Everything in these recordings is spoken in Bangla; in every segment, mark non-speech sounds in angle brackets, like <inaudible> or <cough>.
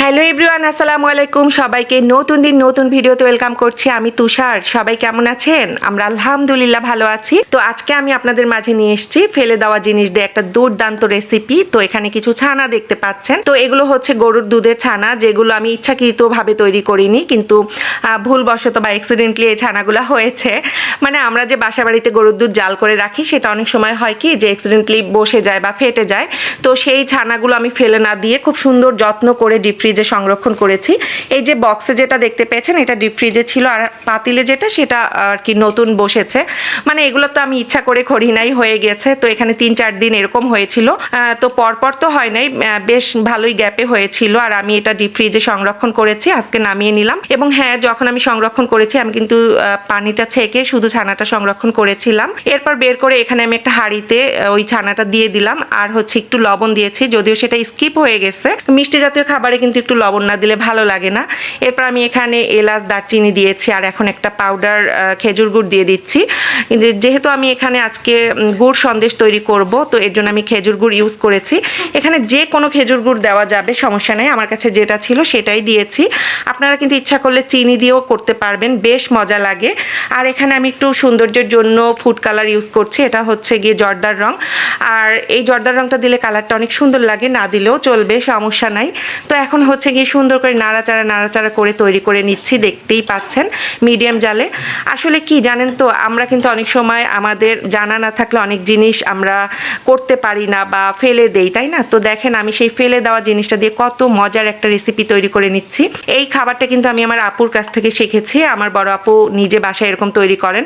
হ্যালো এভরিওয়ান, আসসালামু আলাইকুম। সবাইকে নতুন দিন, নতুন ভিডিওতে ওয়েলকাম করছি আমি তুষার। সবাই কেমন আছেন? আমরা আলহামদুলিল্লাহ ভালো আছি। তো আজকে আমি আপনাদের মাঝে নিয়ে এসেছি ফেলে দেওয়া জিনিস দিয়ে একটা দুর্দান্ত রেসিপি তো এখানে কিছু ছানা দেখতে পাচ্ছেন। তো এগুলো হচ্ছে গরুর দুধের ছানা, যেগুলো আমি ইচ্ছাকৃতভাবে তৈরি করিনি, কিন্তু ভুলবশত বা অ্যাক্সিডেন্টলি এই ছানাগুলো হয়েছে। মানে আমরা যে বাসা বাড়িতে গরুর দুধ জাল করে রাখি, সেটা অনেক সময় হয় কি যে অ্যাক্সিডেন্টলি বসে যায় বা ফেটে যায়। তো সেই ছানাগুলো আমি ফেলে না দিয়ে খুব সুন্দর যত্ন করে ডিপ ফ্রিজে সংরক্ষণ করেছি। এই যে বক্সে যেটা দেখতে পেয়েছেন, এটা ডিপ ফ্রিজে ছিল আর পাতিলে যেটা, সেটা আর কি নতুন বসেছে। মানে এগুলো তো আমি ইচ্ছা করে করি নাই হয়ে গেছে, তো এখানে তিন চার দিন এরকম হয়েছিল। তো পরপর তো হয় নাই বেশ ভালোই গ্যাপে হয়েছিল আর আমি এটা ডিপ ফ্রিজে সংরক্ষণ করেছি, আজকে নামিয়ে নিলাম। এবং হ্যাঁ যখন আমি সংরক্ষণ করেছি, আমি কিন্তু পানিটা ছেঁকে শুধু ছানাটা সংরক্ষণ করেছিলাম। এরপর বের করে এখানে আমি একটা হাঁড়িতে ওই ছানাটা দিয়ে দিলাম। আর হচ্ছে একটু লবণ দিয়েছি, যদিও সেটা স্কিপ হয়ে গেছে। মিষ্টি জাতীয় খাবারে কিন্তু একটু লবণ না দিলে ভালো লাগে না। এরপর আমি এখানে এলাচ, দারচিনি দিয়েছি আর এখন একটা পাউডার খেজুর গুড় দিয়ে দিচ্ছি। কিন্তু যেহেতু আমি এখানে আজকে গুড় সন্দেশ তৈরি করব, তো এর জন্য আমি খেজুর গুড় ইউজ করেছি। এখানে যে কোনো খেজুর গুড় দেওয়া যাবে, সমস্যা নেই। আমার কাছে যেটা ছিল সেটাই দিয়েছি। আপনারা কিন্তু ইচ্ছা করলে চিনি দিয়েও করতে পারবেন, বেশ মজা লাগে। আর এখানে আমি একটু সৌন্দর্যের জন্য ফুড কালার ইউজ করছি, এটা হচ্ছে গিয়ে জর্দার রং। আর এই জর্দার রংটা দিলে কালারটা অনেক সুন্দর লাগে, না দিলেও চলবে, সমস্যা নাই। তো এখন হচ্ছে গিয়ে সুন্দর করে নাড়াচাড়া নাড়াচাড়া করে তৈরি করে নিচ্ছি, দেখতেই পাচ্ছেন মিডিয়াম জালে। আসলে কি জানেন তো, আমরা কিন্তু অনেক সময় আমাদের জানা না থাকলে অনেক জিনিস আমরা করতে পারি না বা ফেলে দেই, তাই না? তো দেখেন আমি সেই ফেলে দেওয়া জিনিসটা দিয়ে কত মজার একটা রেসিপি তৈরি করে নিচ্ছি। এই খাবারটা কিন্তু আমি আমার আপুর কাছ থেকে শিখেছি, আমার বড় আপু নিজে বাসায় এরকম তৈরি করেন।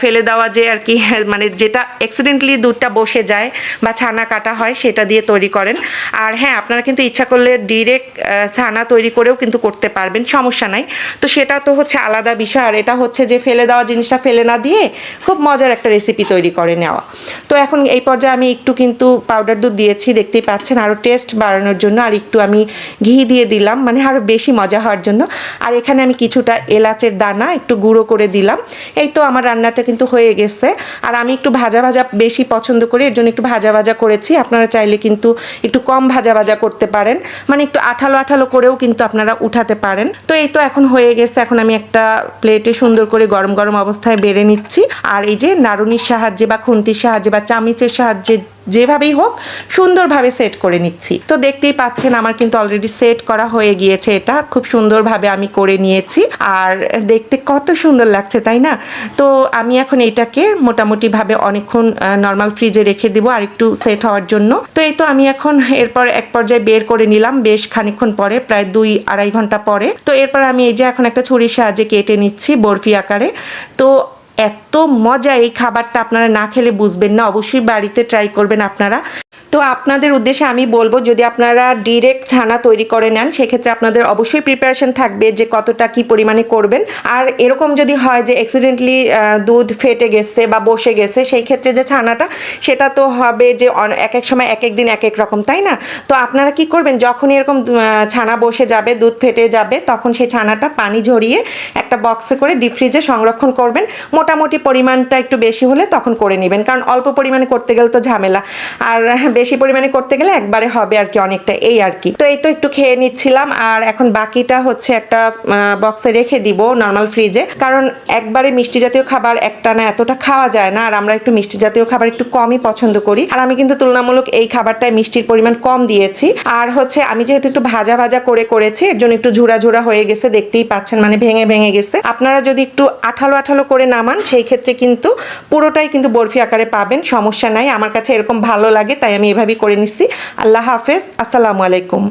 ফেলে দেওয়া যে আর কি <laughs> মানে যেটা অ্যাক্সিডেন্টলি দুধটা বসে যায় বা ছানা কাটা হয়, সেটা দিয়ে তৈরি করেন। আর হ্যাঁ আপনারা কিন্তু ইচ্ছা করলে ডিরেক্ট ছানা তৈরি করেও কিন্তু করতে পারবেন, সমস্যা নাই। তো সেটা তো হচ্ছে আলাদা বিষয়, আর এটা হচ্ছে যে ফেলে দেওয়া জিনিসটা ফেলে না দিয়ে খুব মজার একটা রেসিপি তৈরি করে নেওয়া। তো এখন এই পর্যায়ে আমি একটু কিন্তু পাউডার দুধ দিয়েছি, দেখতেই পাচ্ছেন আরও টেস্ট বাড়ানোর জন্য, আর একটু আমি ঘি দিয়ে দিলাম মানে আরও বেশি মজা হওয়ার জন্য। আর এখানে আমি কিছুটা এলাচের দানা একটু গুঁড়ো করে দিলাম, এই তো আমার রান্নাটা কিন্তু হয়ে গেছে। আর আমি একটু ভাজা ভাজা বেশি পছন্দ করি, এর জন্য একটু ভাজা ভাজা করেছি, আপনারা চাইলে কিন্তু একটু কম ভাজা ভাজা করতে পারেন মানে একটু আঠালো আঠালো আঠালো করেও কিন্তু আপনারা উঠাতে পারেন। তো এই তো এখন হয়ে গেছে। এখন আমি একটা প্লেটে সুন্দর করে গরম গরম অবস্থায় বেড়ে নিচ্ছি। আর এই যে নারুনির সাহায্যে বা খুন্তির সাহায্যে বা চামিচের সাহায্যে যেভাবেই হোক, সুন্দরভাবে সেট করে নিচ্ছি। তো দেখতেই পাচ্ছেন আমার কিন্তু অলরেডি সেট করা হয়ে গিয়েছে এটা। খুব সুন্দরভাবে আমি করে নিয়েছি। আর দেখতে কত সুন্দর লাগছে, তাই না? তো আমি এখন এটাকে মোটামুটিভাবে অনেকক্ষণ নর্মাল ফ্রিজে রেখে দিব আর একটু সেট হওয়ার জন্য। তো এই তো আমি এখন এরপর এক পর্যায়ে বের করে নিলাম বেশ খানিকক্ষণ পরে, প্রায় দুই আড়াই ঘণ্টা পরে। তো এরপর আমি এই যে এখন একটা ছুরির সাহায্যে কেটে নিচ্ছি বরফি আকারে। তো এত মজা এই খাবারটা আপনারা না খেলে বুঝবেন না। অবশ্যই বাড়িতে ট্রাই করবেন আপনারা। তো আপনাদের উদ্দেশ্যে আমি বলব, যদি আপনারা ডিরেক্ট ছানা তৈরি করে নেন, সেক্ষেত্রে আপনাদের অবশ্যই প্রিপারেশন থাকবে যে কতটা কি পরিমাণে করবেন। আর এরকম যদি হয় যে অ্যাক্সিডেন্টলি দুধ ফেটে গেছে বা বসে গেছে, সেই ক্ষেত্রে যে ছানাটা, সেটা তো হবে যে এক এক সময় এক এক দিন এক এক রকম, তাই না? তো আপনারা কি করবেন, যখনই এরকম ছানা বসে যাবে, দুধ ফেটে যাবে, তখন সেই ছানাটা পানি ঝরিয়ে একটা বক্সে করে ডিপ ফ্রিজে সংরক্ষণ করবেন। মোটামুটি পরিমাণটা একটু বেশি হলে তখন করে নেবেন, কারণ অল্প পরিমাণে করতে গেলে তো ঝামেলা। আর বেশি পরিমাণে করতে গেলে একবারে হবে আর কি অনেকটা, এই আর কি। তো এই তো একটু খেয়ে নিচ্ছিলাম আর এখন বাকিটা হচ্ছে একটা বক্সে রেখে দিব নর্মাল ফ্রিজে কারণ একবারে মিষ্টি জাতীয় খাবার একটা না এতটা খাওয়া যায় না, আর আমরা একটু মিষ্টি জাতীয় খাবার একটু কমই পছন্দ করি। আর আমি কিন্তু তুলনামূলক এই খাবারটায় মিষ্টির পরিমাণ কম দিয়েছি। আর হচ্ছে আমি যেহেতু একটু ভাজা ভাজা করে করেছি, এর জন্য একটু ঝুরা ঝুরা হয়ে গেছে, দেখতেই পাচ্ছেন মানে ভেঙে ভেঙে গেছে। আপনারা যদি একটু আঠালো আঠালো করে নামান, সেই ক্ষেত্রে কিন্তু পুরোটাই কিন্তু বরফি আকারে পাবেন, সমস্যা নাই। আমার কাছে এরকম ভালো লাগে, তাই আমি এভাবেই করে নিচ্ছি। আল্লাহ হাফেজ। আসসালামু আলাইকুম।